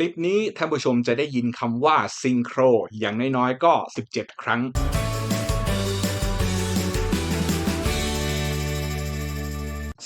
คลิปนี้ท่านผู้ชมจะได้ยินคำว่าซิงโครอย่างน้อยๆก็ 17 ครั้ง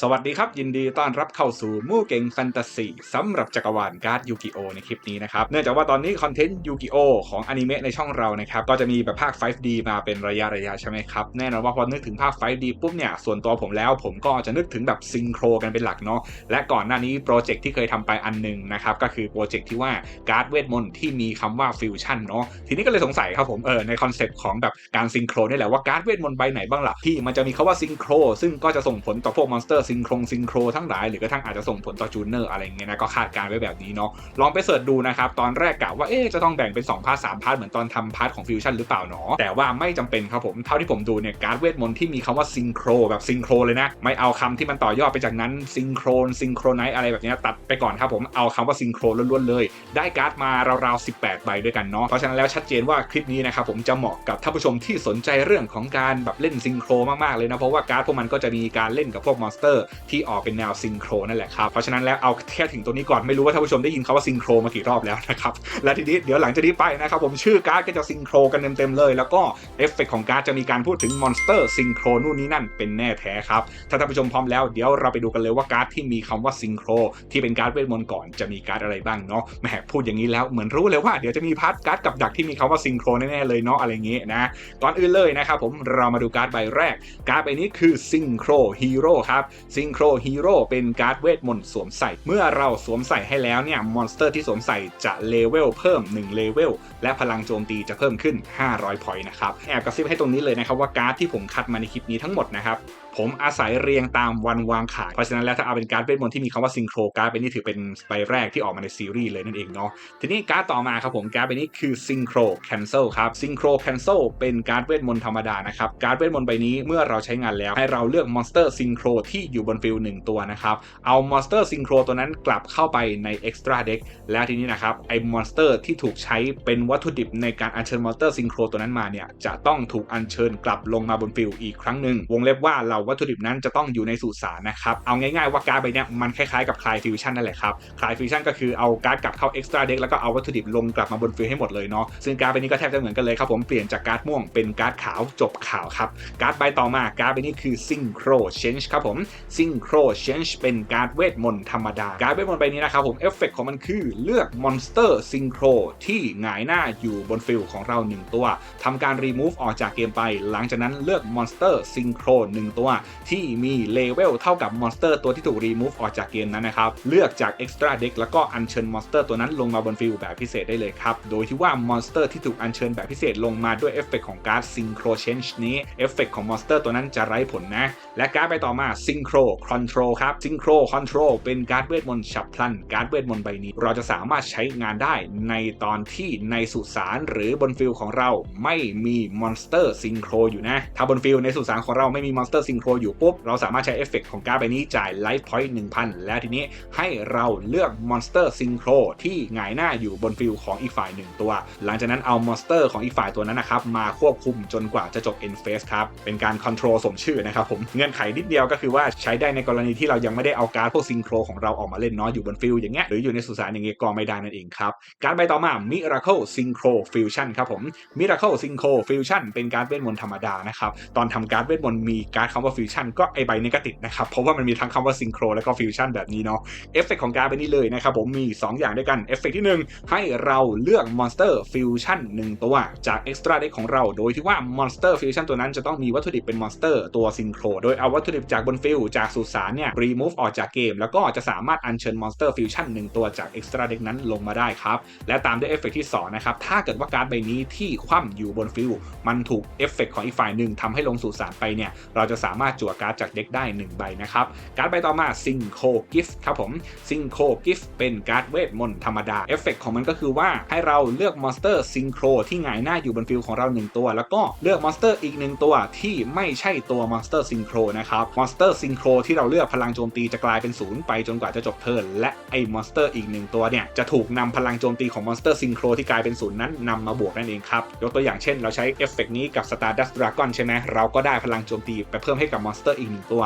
สวัสดีครับ ยินดีต้อนรับเข้าสู่มู่เก่งแฟนตาซีสำหรับจักรวาลการ์ดยูกิโอในคลิปนี้นะครับ เนื่องจากว่าตอนนี้คอนเทนต์ยูกิโอของอนิเมะในช่องเรานะครับ ก็จะมีแบบภาค 5D มาเป็นระยะระยะใช่ไหมครับ แน่นอนว่าพอนึกถึงภาค 5D ปุ๊บเนี่ย ส่วนตัวผมแล้วผมก็จะนึกถึงแบบซิงโครกันเป็นหลักเนาะและก่อนหน้านี้โปรเจกต์ที่เคยทำไปอันหนึ่งนะครับก็คือโปรเจกต์ที่ว่าการ์ดเวทมนต์ที่มีคำว่าฟิวชั่นเนาะทีนี้ก็เลยสงสัยครับผมเออในคอนเซปต์ของแบบการซิงโครนี่แหละว่าการ์ดเวทมนต์ใบไหนบ้างล่ะที่มันจะมีคำว่าซิงโครซึ่งก็จะส่งผลต่อพวกมอนสเตอร์ซิงโครซิงโครทั้งหลายหรือกระทั่งอาจจะส่งผลต่อจูเนอร์อะไรเงี้ยนะก็คาดการณ์ไว้แบบนี้เนาะลองไปเสิร์ชดูนะครับตอนแรกกะว่าเอ๊จะต้องแบ่งเป็น2พาร์ทสามพาร์ทเหมือนตอนทำพาร์ทของฟิวชั่นหรือเปล่าเนาะแต่ว่าไม่จำเป็นครับผมเท่าที่ผมดูเนี่ยการเวทมนต์ที่มีคำว่าซิงโครแบบซิงโครเลยนะไม่เอาคำที่มันต่อยอดไปจากนั้นซิงโครนซิงโครไนอะไรแบบนี้ตัดไปก่อนครับผมเอาคำว่าซิงโครล้วนๆเลย ได้การ์ดมาราวๆ18ใบด้วยกันเนาะเพราะฉะนั้นแล้วชัดเจนว่าคลิปนี้นะครับผมจะเหมาะกับท่านผู้ชมที่สนใจเรื่องของการแบบเล่นซิงโครมากๆเลยนะเพราะว่าการ์ดพวกมันก็จะมีการเล่นกับพวกมอนสเตอร์ที่ออกเป็นแนวซิงโครนั่นแหละครับ เพราะฉะนั้นแล้วเอาแค่ถึงตัวนี้ก่อนไม่รู้ว่าท่านผู้ชมได้ยินคาว่าซิงโครมากี่รอบแล้วนะครับและทีนี้เดี๋ยวหลังจากนี้ไปนะครับผมชื่อการ์ดก็จะซิงโครกันเต็มๆเลย แล้วก็เอฟเฟกของการ์ดจะมีการพูดถึงมอนสเตอร์ซิงโครนู่นนี่นั่นเป็นแน่แท้ครับถ้าท่านผู้ชมพร้อมแล้วเดี๋ยวเราไปดูกันเลยว่าการ์ดที่มีคำว่าซิงโครที่เป็นการ์ดเวทมนต์ก่อนจะมีการ์ดอะไรบ้างเนาะแหมพูดอย่างนี้แล้วเหมือนรู้เลยว่าเดี๋ยวจะมีพาร์ทการ์ดกับดักที่มีคำว่าซิงโครแน่ๆเลยเนาะอะไรเงี้ยนะก่อนอื่นเลยนะครับผมเรามาดูการ์ดใบแรก การ์ดใบนี้คือซิงโครฮีโร่ครับซิงโครฮีโร่เป็นการ์ดเวทมนต์สวมใส่ เมื่อเราสวมใส่ให้แล้วเนี่ยมอนสเตอร์ที่สวมใส่จะเลเวลเพิ่ม1เลเวลและพลังโจมตีจะเพิ่มขึ้น 500พอยต์นะครับ แอบกระซิบให้ตรงนี้เลยนะครับว่าการ์ดที่ผมคัดมาในคลิปนี้ทั้งหมดนะครับ ผมอาศัยเรียงตามวันวางขาย เพราะฉะนั้นแล้วถ้าเอาเป็นการ์ดเวทมนต์ที่มีคำว่าซิงโครการ์ดเป็นนี่ถือเป็นใบแรกที่ออกมาในซีรีส์เลยนั่นเองเนาะทีนี้การ์ดต่อมาครับผมการ์ดเป็นนี้คือซิงโครแคนเซิลครับซิงโครแคนเซิลเป็นการ์ดเวทมนต์ธรรมดานะครับการ์ดเวทมนต์ใบนี้เมื่อเราใช้งานแล้ว ให้เราเลือกมอนสเตอร์ซิงโครที่อยู่บนฟิลหนึ่งตัวนะครับเอามอนสเตอร์ซิงโครตัวนั้นกลับเข้าไปในเอ็กซ์ตร้าเด็กแล้วทีนี้นะครับไอ้มอนสเตอร์ที่ถูกใช้เป็นวัตถุดิบในการอัญเชิญมอนสเตอร์ซิงโครตัวนั้นมาเนี่ยจะต้องถูกอัญเชิญกลับลงมาบนฟิลอีกครั้งหนึ่งวงเล็บว่าเราวัตถุดิบนั้นจะต้องอยู่ในสุสานนะครับ เอาง่ายๆว่าการ์ดใบเนี้ยมันคล้ายๆกับคลายฟิวชั่นนั่นแหละครับคลายฟิวชั่นก็คือเอาการ์ดกลับเข้าเอ็กซ์ตร้าเด็กแล้วก็เอาวัตถุดิบลงกลับมาบนฟิลให้หมดเลยเนาะซึ่งการ์ดใบนี้ก็แทบจะเหมือนกันเลยครับผมเปลี่ยนจากการ์ดม่วงเป็นการ์ดขาวจบข่าวครับการ์ดใบต่อมาการ์ดใบนี้คือซิงโครเชนจ์ครับผมซิงโครเชนจ์เป็นการ์ดเวทมนต์ธรรมดาการ์ดเวทมนต์ใบนี้นะครับผมเอฟเฟกของมันคือเลือกมอนสเตอร์ซิงโครที่หงายหน้าอยู่บนฟิลของเรา 1 ตัวทำการรีมูฟออกจากเกมไป หลังจากนั้นเลือกมอนสเตอร์ซิงโคร1ตัวที่มีเลเวลเท่ากับมอนสเตอร์ตัวที่ถูกรีมูฟออกจากเกมนั้นนะครับ เลือกจากเอ็กซ์ตร้าเด็กแล้วก็อัญเชิญมอนสเตอร์ตัวนั้นลงมาบนฟิลแบบพิเศษได้เลยครับ โดยที่ว่ามอนสเตอร์ที่ถูกอัญเชิญแบบพิเศษลงมาด้วยเอฟเฟกของการ์ดซิงโครเชนจ์นี้เอฟเฟกของมอนสเตอร์ตัวนั้นจะไร้ผลนะ และการ์ดไปต่อมาซิงโครคอนโทรลครับซิงโครคอนโทรลเป็นการ์ดเวทมนต์ฉับพลัน การ์ดเวทมนต์ใบนี้ เราจะสามารถใช้งานได้ในตอนที่ในสุสานหรือบนฟิลของเราไม่มีมอนสเตอร์ซิงโครอยู่นะ ถ้าบนฟิลในสุสานของเราไม่มีมอนสเตอร์ซิงโคอยู่ปุ๊บ เราสามารถใช้เอฟเฟกของการ์ดใบนี้จ่ายไลฟ์พอยต์หนึ่งพันและทีนี้ให้เราเลือกมอนสเตอร์ซิงโครที่หงายหน้าอยู่บนฟิลของอีกฝ่ายหนึ่งตัว หลังจากนั้นเอามอนสเตอร์ของอีกฝ่ายตัวนั้นนะครับมาควบคุมจนกว่าจะจบ end phase ครับ เป็นการคอนโทรลสมชื่อนะครับผมเงื่อนไขนิดเดียวก็คือว่าใช้ได้ในกรณีที่เรายังไม่ได้เอาการ์ดพวกซิงโครของเราออกมาเล่นเนาะอยู่บนฟิลอย่างเงี้ยหรืออยู่ในสุสานอย่างเงี้ยก็ไม่ได้นั่นเองครับการใบต่อมา Miracle Synchro Fusion ครับผม Miracle Synchro Fusion เป็นการ์ดเวทมนต์ธรรมดานะครับตอนทำการ์ดเวทมนต์มีการ์ดคำว่า Fusion ก็ไอใบนี้ก็ติดนะครับ เพราะว่ามันมีทั้งคำว่า Synchro แล้วก็ Fusion แบบนี้เนาะเอฟเฟกของการ์ดใบนี้เลยนะครับผมมี 2 อย่างด้วยกันเอฟเฟกที่ 1 ให้เราเลือก Monster Fusion 1ตัวจาก Extra Deck ของเรา โดยที่ว่า Monster Fusion ตัวนั้นจะต้องมีวัตถุดิบเป็น Monster ตัว Synchro โดยเอาวัตถุดิบจากบนฟิลจากสุสานเนี่ย remove ออกจากเกม แล้วก็จะสามารถอัญเชิญ Monster Fusion 1ตัวจาก Extra Deck นั้นลงมาได้ครับและตามด้วยเอฟเฟกที่2นะครับถ้าเกิดว่าการ์ดใบนี้ที่คว่ำอยู่บนฟิลมันถูกเอฟเฟกของอีกฝ่ายหนึ่งทำให้ลงสู่สารไปเนี่ยเราจะสามารถจั่วการ์ดจากเด็กได้ 1 ใบนะครับ การ์ดใบต่อมา Synchro Gift ครับผม Synchro Gift เป็นการ์ดเวทมนต์ธรรมดา เอฟเฟกของมันก็คือว่าให้เราเลือก Monster Synchro ที่หงายหน้าอยู่บนฟิลของเรา 1 ตัว แล้วก็เลือก Monster อีก 1 ตัวที่ไม่ใช่ตัว Monster Synchro นะครับ Monster Synchro ที่เราเลือกพลังโจมตีจะกลายเป็นศูนย์ไปจนกว่าจะจบเทิร์นและไอ้ Monster อีกหนึ่งตัวเนี่ยจะถูกนำพลังโจมตีของ Monster Synchro ที่กลายเป็นศูนย์นั้นนำมาบวกนั่นเองครับยกตัวอย่างเช่น เราใช้เอฟเฟกนี้กับ Stardust Dragon ใช่ไหมเราก็ได้พลังโจมตีไปเพิ่มให้กับมอนสเตอร์อีกหนึ่งตัว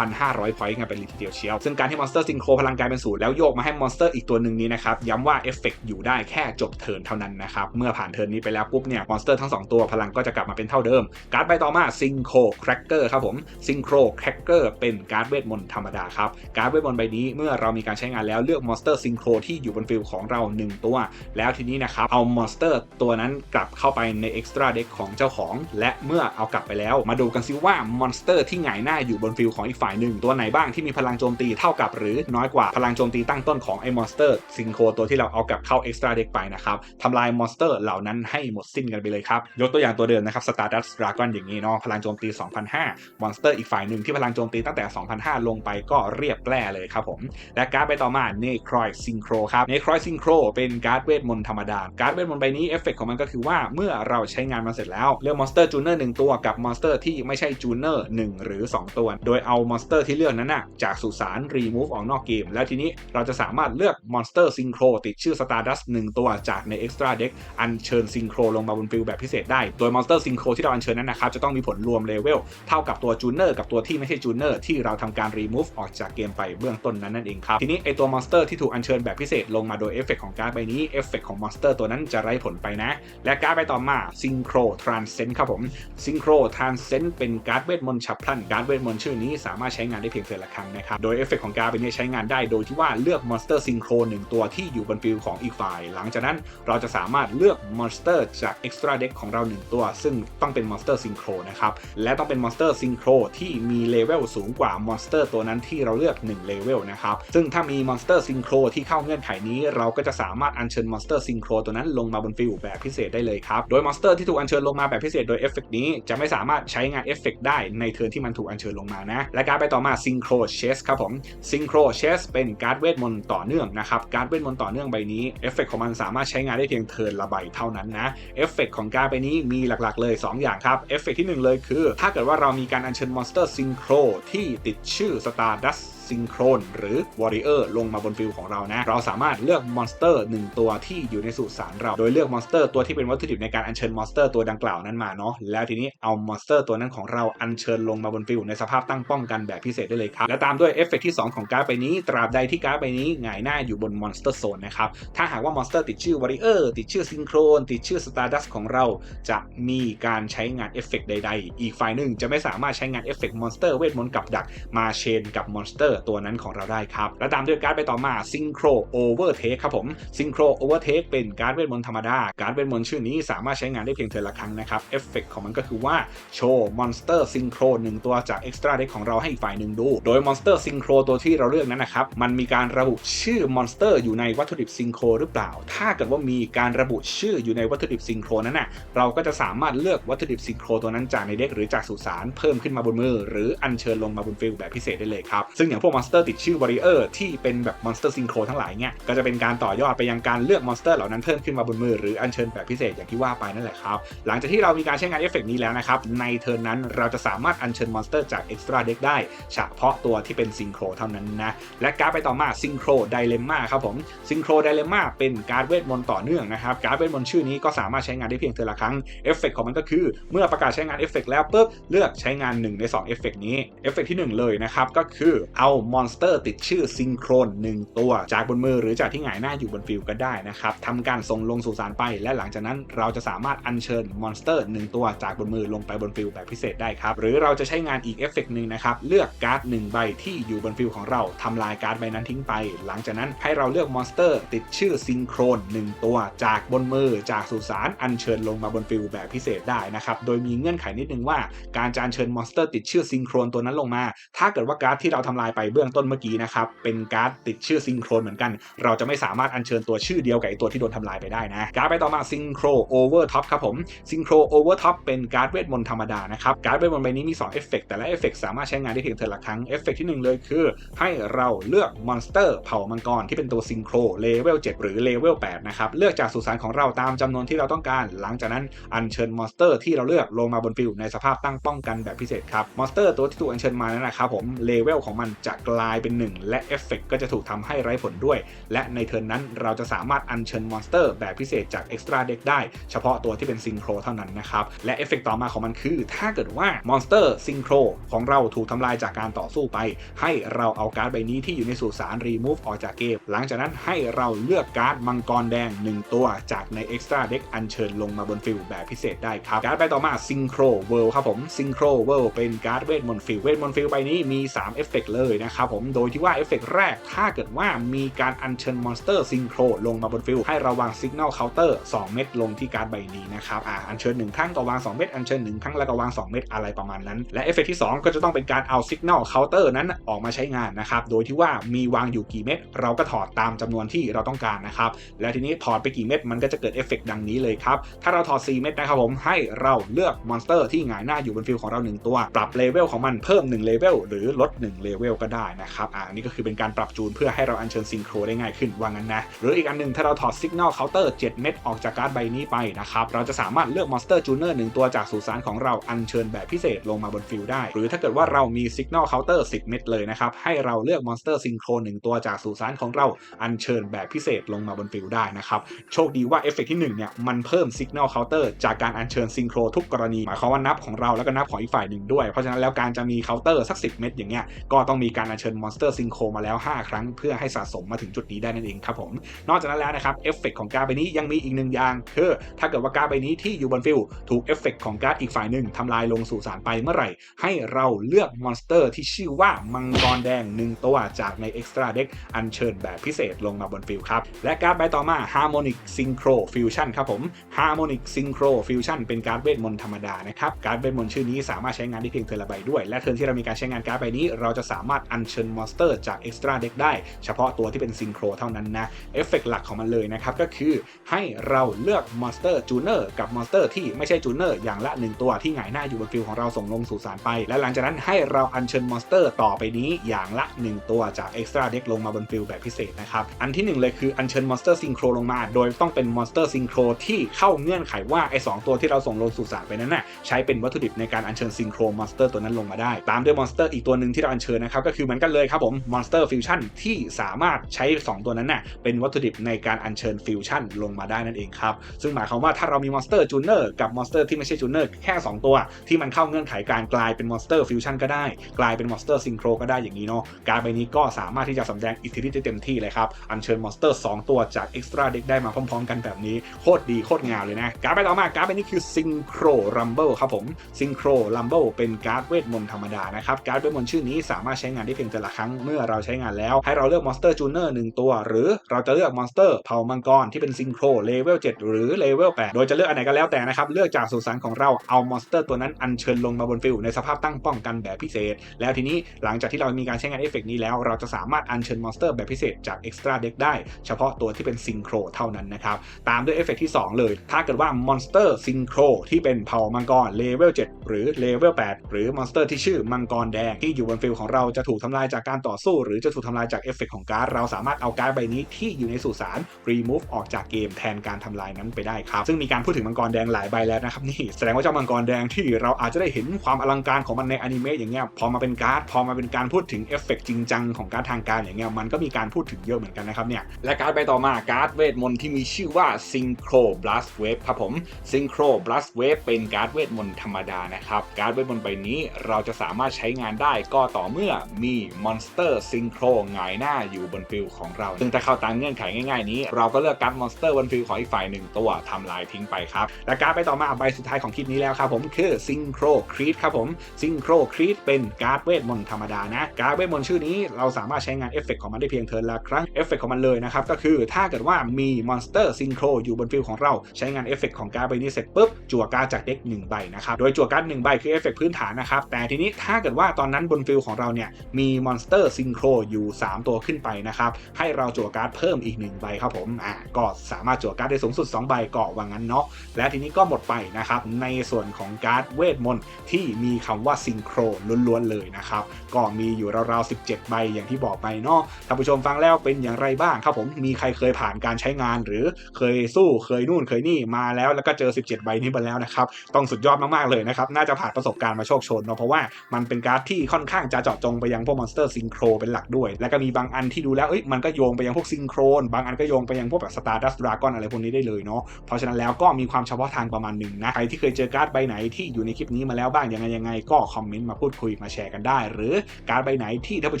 2,500 พอยต์กันเป็นเลยทีเดียวเชียว ซึ่งการที่มอนสเตอร์ซิงโครพลังกายเป็นศูนย์แล้วโยกมาให้มอนสเตอร์อีกตัวหนึ่งนี้นะครับ ย้ำว่าเอฟเฟกอยู่ได้แค่จบเทิร์นเท่านั้นนะครับ เมื่อผ่านเทิร์นนี้ไปแล้วปุ๊บเนี่ยมอนสเตอร์ทั้งสองตัวพลังก็จะกลับมาเป็นเท่าเดิม การ์ดใบต่อมาซิงโครแครกเกอร์ครับผมซิงโครแครกเกอร์เป็นการ์ดเวทมนต์ธรรมดาครับการ์ดเวทมนต์ใบนี้เมื่อเรามีการใช้งานแล้วเลือกมอนสเตอร์ซิงโครที่อยู่บนฟิลของเรา 1 ตัว แล้วทีนี้นะครับเอามอนสเตอร์ตัวนั้นกลับเข้าไปในเอ็กซ์ตร้าเด็กของเจ้าของ และเมื่อเอากลับไปแล้วมาดูกันซิว่ามอนสเตอร์ที่หงายหน้าอยู่บนฟิลของอีกฝ่ายหนึ่งตัวไหนบ้างที่มีพลังโจมตีเท่ากับหรือน้อยกว่าพลังโจมตีตั้งต้นของไอ้มอนสเตอร์ซิงโครตัวที่เราเอากลับเข้าเอ็กซ์ตร้าเด็กไปนะครับทำลายมอนสเตอร์เหล่านั้นให้หมดสิ้นกันไปเลยครับ ยกตัวอย่างตัวเดิมนะครับสตาร์ดัสดราก้อนอย่างนี้เนาะพลังโจมตี 2,500มอนสเตอร์อีกฝ่ายหนึ่งที่พลังโจมตีตั้งแต่ 2,500 ลงไปก็เรียบแร่เลยครับผมและการ์ดไปต่อมาเนครอยซิงโครครับเนครอยซิงโครเป็นการ์ดเวทมนต์ธรรมดาการ์ดเวทมนต์ใบนี้เอฟเฟกของมันก็คือว่าเมื่อเราใช้งานมันเสร็จแล้วเลือกมอนสเตอร์จูเนอร์หนึ่งตัวกับมอนสเตอร์ที่ไม่ใช่จูเนอร์หนึ่งหรือ 2 ตัว โดยเอามอนสเตอร์ที่เลือกนั้นนะจากสุสานรีมูฟออกนอกเกม แล้วทีนี้เราจะสามารถเลือกมอนสเตอร์ซิงโครติดชื่อสตาร์ดัสหนึ่งตัวจากในเอ็กซ์ตร้าเด็กอัญเชิญซิงโครลงมาบนฟิลแบบพิเศษได้ โดยมอนสเตอร์ซิงโครที่เราอัญเชิญนั้นนะครับจะต้องมีผลรวมเลเวลเท่ากับตัวจูเนอร์กับตัวที่ไม่ใช่จูเนอร์ที่เราทำการรีมูฟออกจากเกมไปเบื้องต้นนั้นนั่นเองครับทีนี้ไอตัวมอนสเตอร์ที่ถูกอัญเชิญแบบพิเศษลงมาโดยเอฟเฟกของการ์ดใบนี้เอฟเฟกของมอนสเตอร์ตัวนั้นจะไร้ผลไปนะ และการ์ดใบต่อมาซิงโครทรานเซนครับผมซิงโครทรานเซนเป็นการ์ดเวทมนต์ฉับพลันการเวทมนต์ชื่อนี้สามารถใช้งานได้เพียงเทือนละครั้งนะครับ โดยเอฟเฟกของการ์ดใบนี้ใช้งานได้โดยที่ว่าเลือกมอนสเตอร์ซิงโครหนึ่งตัวที่อยู่บนฟิลของอีกฝ่าย หลังจากนั้นเราจะสามารถเลือกมอนสเตอร์จากเอ็กซ์ตร้าเด็กของเราหนึ่งตัว ซึ่งต้องเป็นมอนสเตอร์ซิงโครนะครับและต้องเป็นมอนสเตอร์ซิงโครที่มีเลเวลสูงกว่ามอนสเตอร์ตัวนั้นที่เราเลือก1เลเวลนะครับซึ่งถ้ามีมอนสเตอร์ซิงโครที่เข้าเงื่อนไขนี้ เราก็จะสามารถอัญเชิญมอนสเตอร์ซิงโครตัวนั้นลงมาบนฟิลแบบพิเศษได้เลยครับโดยมอนสเตอร์ที่ถูกอัญเชิญลงมาแบบพิเศษโดยเอฟเฟกนี้จะไม่สามารถใช้งานเอฟเฟกได้ในเทร์นที่มันถูกอัญเชิญลงมานะ และการไปต่อมาซิงโครเชสครับผมซิงโครเชสเป็นการ์ดเวทมนต์ต่อเนื่องนะครับการ์ดเวทมนต์ต่อเนื่องใบนี้เอฟเฟกของมันสามารถใช้งานได้เพียงเทิร์นละใบเท่านั้นนะเอฟเฟกของการ์ดใบนี้มีหลักๆ เลย 2 อย่างครับเอฟเฟกที่ 1 เลยคือ ถ้าเกิดว่าเรามีการอัญเชิญมอนสเตอร์ซิงโครที่ติดชื่อสตาร์ดัสซิงโครนหรือวอริเออร์ลงมาบนฟิลของเรานะ เราสามารถเลือกมอนสเตอร์หนึ่งตัวที่อยู่ในสุสานเรา โดยเลือกมอนสเตอร์ตัวที่เป็นวัตถุดิบในการอัญเชิญมอนสเตอร์ตัวดังกล่าวนั้นมาเนาะ แล้วทีนี้เอามอนสเตอร์ตัวนั้นของเราอัญเชิญลงมาบนฟิลในสภาพตั้งป้องกันแบบพิเศษได้เลยครับ และตามด้วยเอฟเฟกที่ 2 ของการ์ดใบนี้ ตราบใดที่การ์ดใบนี้หงายหน้าอยู่บนมอนสเตอร์โซนนะครับ ถ้าหากว่ามอนสเตอร์ติดชื่อวอริเออร์ติดชื่อซิงโครนติดชื่อสตาร์ดัสของเราจะมีการใช้งานเอฟเฟกใด ๆ อีกฝ่ายหนึ่งจะไม่สามารถใช้งานเอฟเฟกมอนสเตอร์เวทมนต์กับดักมาเชนกับมอนสเตอร์ตัวนั้นของเราได้ครับ และตามด้วยการ์ดไปต่อมา Synchro Overtake คครับผม Synchro Overtake เป็นการ์ดเวทมนต์ธรรมดา การ์ดเวทมนต์ชื่อนี้สามารถใช้งานได้เพียงเทอละครั้งนะครับเอฟเฟกของมันก็คือว่าโชว์มอนสเตอร์ซิงโครหนึ่งตัวจาก Extra Deck ของเราให้อีกฝ่ายหนึ่งดู โดยมอนสเตอร์ซิงโครตัวที่เราเลือกนั้นนะครับมันมีการระบุชื่อมอนสเตอร์อยู่ในวัตถุดิบซิงโครหรือเปล่า ถ้าเกิดว่ามีการระบุชื่ออยู่ในวัตถุดิบซิงโครนั้นน่ะเราก็จะสามารถเลือกวัตถุดิบซิงโครตัวนั้นจากในเด็กหรือจากสุสานเพิ่มขึ้นมาบนมือ หรืออัญเชิญลงมาบนฟิลแบบพิเศษได้เลยครับซึ่งอย่างพวกมอนสเตอร์ติดชื่อ Warrior ที่เป็นแบบมอนสเตอร์ซิงโครทั้งหลายเนี่ยก็จะเป็นการต่อยอดไปยังการเลือกมอนสเตอร์เหล่านั้นเพิ่มขึ้นมาบนมือหรืออัญเชิญแบบพิเศษอย่างที่ว่าไปนั่นแหละครับหลังจากที่เรามีการใช้งานเอฟเฟกนี้แล้วนะครับในเทิร์นนั้นเราจะสามารถอัญเชิญมอนสเตอร์จาก Extra Deck ได้เฉพาะตัวที่เป็นซิงโครเท่านั้นนะและการ์ดไปต่อมาซิงโครไดเลม่าครับผมซิงโครไดเลม่าเป็นการ์ดเวทมนต์ต่อเนื่องนะครับการ์ดเวทมนต์ชื่อนี้ก็สามารถใช้งานได้เพียงเทอละครั้งเอฟเฟกของมันก็คือ เมื่อประกาศใช้งานเอฟเฟกแล้วปุ๊บเลือกใช้งาน 1 ใน2เอฟเฟกนี้เอฟเฟกที่ 1 เลยนะครับก็คือเอามอนสเตอร์ติดชื่อซิงโครน1 ตัว จากบนมือหรือจากที่หงายหน้าอยู่บนฟิลก็ได้นะครับทำการส่งลงสู่สารไป และหลังจากนั้นเราจะสามารถอัญเชิญมอนสเตอร์ 1 ตัวจากบนมือลงไปบนฟิลแบบพิเศษได้ครับ หรือเราจะใช้งานอีกเอฟเฟกหนึ่งนะครับ เลือกการ์ด1ใบที่อยู่บนฟิลของเราทำลายการ์ดใบนั้นทิ้งไป หลังจากนั้นให้เราเลือกมอนสเตอร์ ติดชื่อซิงโครน1 ตัว จากบนมือจากสุสานอัญเชิญลงมาบนฟิลแบบพิเศษได้นะครับ โดยมีเงื่อนไขนิดนึงว่าการจะอัญเชิญมอนสเตอร์ติดชื่อซิงโครนตัวนั้นลงมา ถ้าเกิดว่าการ์ดที่เราทำลายไปเบื้องต้นเมื่อกี้นะครับ เป็นการ์ดติดชื่อซิงโครนเหมือนกัน เราจะไม่สามารถอัญเชิญตัวชื่อเดียวกับไอตัวที่โดนทำลายไปได้นะการ์ดไปต่อมาซิงโครโอเวอร์ท็อปครับผมซิงโครโอเวอร์ท็อปเป็นการ์ดเวทมนต์ธรรมดานะครับการ์ดเวทมนต์ใบนี้มี2เอฟเฟกแต่ละเอฟเฟกสามารถใช้งานได้เพียงเทอละครั้งเอฟเฟกที่ 1 เลยคือ ให้เราเลือกมอนสเตอร์เผ่ามังกรที่เป็นตัวซิงโครเลเวล7หรือเลเวล8นะครับเลือกจากสุสานของเราตามจำนวนที่เราต้องการ หลังจากนั้นอัญเชิญมอนสเตอร์ที่เราเลือกลงมาบนฟิลในสภาพตั้งป้องกันแบบพิเศษครับมอนสเตอร์ตัวที่ถูกอัญเชิญมานั้นนะครับผมเลเวลของมันจะจะกลายเป็นหนึ่งและเอฟเฟกก็จะถูกทำให้ไร้ผลด้วย และในเทิร์นนั้นเราจะสามารถอัญเชิญมอนสเตอร์แบบพิเศษจาก Extra Deck ได้ เฉพาะตัวที่เป็นซิงโครเท่านั้นนะครับและเอฟเฟกต่อมาของมันคือ ถ้าเกิดว่ามอนสเตอร์ซิงโครของเราถูกทำลายจากการต่อสู้ไป ให้เราเอาการ์ดใบนี้ที่อยู่ในสุสาน remove ออกจากเกมหลังจากนั้นให้เราเลือกการ์ดมังกรแดง 1 ตัวจากใน Extra Deck อัญเชิญลงมาบนฟิลแบบพิเศษได้ครับการ์ดใบต่อมาซิงโครเวิลครับผมซิงโครเวิลเป็นการ์ดเวทมนต์ฟิลเวทมนต์ฟิลใบนี้มี3เอฟเฟกเลยนะครับผมโดยที่ว่าเอฟเฟกแรกถ้าเกิดว่ามีการอัญเชิญมอนสเตอร์ซิงโครลงมาบนฟิลให้ราวางสัญญาณเคาน์เตอร์2เม็ดลงที่การ์ดใบนี้นะครับอ่าอัญเชิญ1ครั้งก็วาง 2 เม็ดอัญเชิญ1ครั้งแล้วก็วาง 2 เม็ดอะไรประมาณนั้น และเอฟเฟกที่ 2 ก็จะต้องเป็นการเอาสัญญาณเคาน์เตอร์นั้นออกมาใช้งานนะครับโดยที่ว่ามีวางอยู่กี่เม็ดเราก็ถอดตามจำนวนที่เราต้องการนะครับและทีนี้ถอดไปกี่เม็ดมันก็จะเกิดเอฟเฟกดังนี้เลยครับถ้าเราถอด 4 เม็ดนะครับผมให้เราเลือกมอนสเตอร์ที่หงายหน้าอยู่บนฟิลของเรา 1 ตัว ปรับเลเวลของมันเพิ่ม1เลเวลหรือลด1เลเวลก็ได้นะครับอ่านี่ก็คือเป็นการปรับจูนเพื่อให้เราอัญเชิญซิงโครได้ง่ายขึ้นว่างั้นนะหรืออีกอันหนึงถ้าเราถอด Signal Counter 7 เม็ดออกจากการ์ดใบนี้ไปนะครับเราจะสามารถเลือกมอนสเตอร์จูเนอร์หนึ่งตัวจากสุสานของเราอัญเชิญแบบพิเศษลงมาบนฟิลได้ หรือถ้าเกิดว่าเรามี Signal Counter 10 เม็ดเลยนะครับให้เราเลือกมอนสเตอร์ซิงโครหนึ่งตัวจากสุสานของเราอัญเชิญแบบพิเศษลงมาบนฟิลได้นะครับโชคดีว่าเอฟเฟกที่1เนี่ยมันเพิ่ม Signal Counter จากการอัญเชิญซิงโครทุกกรณีหมายความว่านับของเราแล้วก็นับของอีกฝ่ายหนึ่งด้วยเพราะฉะนั้นแล้วการจะมีเคาน์เตอร์สัก 10 เม็ดอย่างเงี้ยก็ต้องมีการอัญเชิญมอนสเตอร์ซิงโครมาแล้ว 5 ครั้งเพื่อให้สะสมมาถึงจุดนี้ได้นั่นเองครับผม นอกจากนั้นแล้วนะครับเอฟเฟกของการ์ดใบนี้ยังมีอีกหนึ่งอย่างคือถ้าเกิดว่าการ์ดใบนี้ที่อยู่บนฟิลถูกเอฟเฟกของการ์ดอีกฝ่ายหนึ่งทำลายลงสู่สารไปเมื่อไหร่ ให้เราเลือกมอนสเตอร์ที่ชื่อว่ามังกรแดง 1 ตัวจากใน Extra Deck อัญเชิญแบบพิเศษลงมาบนฟิลครับและการ์ดใบต่อมา Harmonic Synchro Fusion ครับผม Harmonic Synchro Fusion เป็นการ์ดเวทมนต์ธรรมดานะครับการ์ดเวทมนต์ชื่อนี้สามารถใช้งานได้เพียงเทอร์ละใบด้วย และเทิร์นที่เรามีการใช้งานการ์ดใบนี้ เราจะสามารถอัญเชิญมอนสเตอร์จาก Extra Deck ได้ เฉพาะตัวที่เป็นซิงโครเท่านั้นนะ เอฟเฟกหลักของมันเลยนะครับ ก็คือให้เราเลือกมอนสเตอร์จูเนอร์กับมอนสเตอร์ที่ไม่ใช่จูเนอร์อย่างละ 1 ตัวที่หงายหน้าอยู่บนฟิลของเราส่งลงสู่สารไป และหลังจากนั้นให้เราอัญเชิญมอนสเตอร์ต่อไปนี้อย่างละ 1 ตัวจาก Extra Deck ลงมาบนฟิลแบบพิเศษนะครับ อันที่ 1 เลยคืออัญเชิญมอนสเตอร์ซิงโครลงมา โดยต้องเป็นมอนสเตอร์ซิงโครที่เข้าเงื่อนไขว่าไอ้สตัวที่เราส่งลงสู่สารไปนั้นน่ะใช้เป็นวัตถุดิบในการอัญเชิญซิงโครมอนสเตอร์ตัวนั้นลงมาได้ ตามด้วยมอนสเตอร์อีกตัวหนึ่งที่เราอัญเชิญนะครับก็คือเหมือนกันเลยครับผมมอนสเตอร์ฟิวชั่นที่สามารถใช้ 2 ตัวนั้นน่ะเป็นวัตถุดิบในการอัญเชิญฟิวชั่นลงมาได้นั่นเองครับ ซึ่งหมายความว่าถ้าเรามีมอนสเตอร์จูเนอร์กับมอนสเตอร์ที่ไม่ใช่จูเนอร์แค่ 2 ตัว ที่มันเข้าเงื่อนไขการกลายเป็นมอนสเตอร์ฟิวชั่นก็ได้ กลายเป็นมอนสเตอร์ซิงโครก็ได้อย่างนี้เนาะการใบนี้ก็สามารถที่จะสำแดงอิทธิฤทธิ์ได้เต็มที่เลยครับอัญเชิญมอนสเตอร์2ตัวจากเอ็กซ์ตร้าเด็กได้มาพร้อมๆ กันแบบนี้โคตรดีโคตรงามเลยนะการ์ดใบต่อมาการ์ดใบนี้คือซิงโครรัมเบิลครับผมซิงโครรัมเบิลเป็นการ์ดเวทมนต์ธรรมดานะครับการ์ดเวทมนต์ชื่อนี้สามารถใช้งานได้เพียงแต่ละครั้งเมื่อเราใช้งานแล้ว ให้เราเลือกมอนสเตอร์จูเนอร์หนึ่งตัว หรือเราจะเลือกมอนสเตอร์เผ่ามังกรที่เป็นซิงโครเลเวล7หรือเลเวล8โดยจะเลือกอันไหนก็แล้วแต่นะครับเลือกจากสุสานของเราเอามอนสเตอร์ตัวนั้นอัญเชิญลงมาบนฟิลในสภาพตั้งป้องกันแบบพิเศษ แล้วทีนี้หลังจากที่เรามีการใช้งานเอฟเฟกนี้แล้วเราจะสามารถอัญเชิญมอนสเตอร์แบบพิเศษจาก Extra Deck ได้เฉพาะตัวที่เป็นซิงโครเท่านั้นนะครับตามด้วยเอฟเฟกที่ 2 เลย ถ้าเกิดว่ามอนสเตอร์ซิงโครที่เป็นเผ่ามังกรเลเวล7หรือเลเวล8หรือมอนสเตอร์ที่ชื่อมังกรแดงที่อยู่บนฟิลของเราจะถูกทำลายจากการต่อสู้ หรือจะถูกทำลายจากเอฟเฟกของการ์ดเราสามารถเอาการ์ดใบนี้ที่อยู่ในสุสาน remove ออกจากเกมแทนการทำลายนั้นไปได้ครับ ซึ่งมีการพูดถึงมังกรแดงหลายใบแล้วนะครับนี่แสดงว่าเจ้ามังกรแดงที่เราอาจจะได้เห็นความอลังการของมันในอนิเมะอย่างเงี้ยพอมาเป็นการ์ดพอมาเป็นการพูดถึงเอฟเฟกจริงจังของการทางการอย่างเงี้ยมันก็มีการพูดถึงเยอะเหมือนกันนะครับเนี่ยและการ์ดใบต่อมาการ์ดเวทมนต์ที่มีชื่อว่า Synchro Blast Wave ครับผม Synchro Blast Wave เป็นการ์ดเวทมนต์ธรรมดานะครับการ์ดเวทมนต์ใบนี้เราจะสามารถใช้งานได้ก็ต่อเมื่อมีมอนสเตอร์ซิงโครหงายหน้าอยู่บนฟิลของเรา ซึ่งถ้าเข้าตามเงื่อนไขง่ายๆนี้ เราก็เลือกการ์ดมอนสเตอร์บนฟิลของอีกฝ่ายหนึ่งตัวทำลายทิ้งไปครับ และการ์ดไปต่อมาใบสุดท้ายของคลิปนี้แล้วครับผมคือ Synchro Creed ครับผม Synchro Creed เป็นการ์ดเวทมนต์ธรรมดานะการ์ดเวทมนต์ชื่อนี้เราสามารถใช้งานเอฟเฟกของมันได้เพียงเทิร์นละครั้งเอฟเฟกของมันเลยนะครับก็คือถ้าเกิดว่ามีมอนสเตอร์ซิงโครอยู่บนฟิลของเราใช้งานเอฟเฟกของการ์ดใบนี้เสร็จปุ๊บจั่วการ์ดจากเด็ก1ใบนะครับโดยจั่วการ์ด1ใบคือเอฟเฟกพื้นฐานนะครับแต่ทีนี้ถ้าเกิดว่าตอนนั้นบนฟิลของเราเนี่ยมีมอนสเตอร์ซิงโครอยู่ 3 ตัวขึ้นไปนะครับ ให้เราจั่วการ์ดเพิ่มอีก 1 ใบครับผมอะก็สามารถจั่วการ์ดได้สูงสุด 2 ใบก็ว่างั้นเนาะและทีนี้ก็หมดไปนะครับ ในส่วนของการ์ดเวทมนต์ที่มีคำว่าซิงโครล้วนๆเลยนะครับ ก็มีอยู่ราวๆ 17 ใบอย่างที่บอกไปเนาะท่านผู้ชมฟังแล้วเป็นอย่างไรบ้างครับผมมีใครเคยผ่านการใช้งานหรือเคยสู้เคยนู่นเคยนี่มาแล้วแล้วก็เจอ 17 ใบนี้มาแล้วนะครับต้องสุดยอดมากๆเลยนะครับน่าจะผ่านประสบการณ์มาโชคชนเนาะเพราะว่ามันเป็นการ์ดที่ค่อนข้างจะเจาะจงไปยังพวกมอนสเตอร์ซิงโครเป็นหลักด้วย แล้วก็มีบางอันที่ดูแล้วเอ้ยมันก็โยงไปยังพวกซิงโครนบางอันก็โยงไปยังพวกแบบสตาร์ดัสดราก้อนอะไรพวกนี้ได้เลยเนาะเพราะฉะนั้นแล้วก็มีความเฉพาะทางประมาณหนึ่งนะใครที่เคยเจอการ์ดใบไหนที่อยู่ในคลิปนี้มาแล้วบ้างยังไงยังไงก็คอมเมนต์มาพูดคุยมาแชร์กันได้ หรือการ์ดใบไหนที่ท่านผู้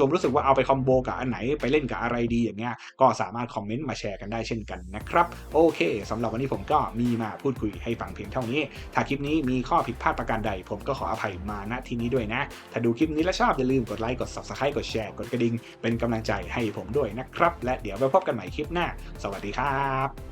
ชมรู้สึกว่าเอาไปคอมโบกับอันไหนไปเล่นกับอะไรดีอย่างเงี้ยก็สามารถคอมเมนต์มาแชร์กันได้เช่นกันนะครับโอเคสำหรับวันนี้ผมก็มีมาพูดคุยให้ฟังเพียงเท่านี้ ถ้าคลิปนี้มีข้อผิดพลาดประการใด ผมก็ขออภัยมาณที่นี้ด้วยนะ ถ้าดูคลิปนี้แล้วชอบอย่าลืมกดไลค์กด subscribe กดแชร์ กดกระดิ่งเป็นกำลังใจให้ผมด้วยนะครับ และเดี๋ยวไปพบกันใหม่คลิปหน้า สวัสดีครับ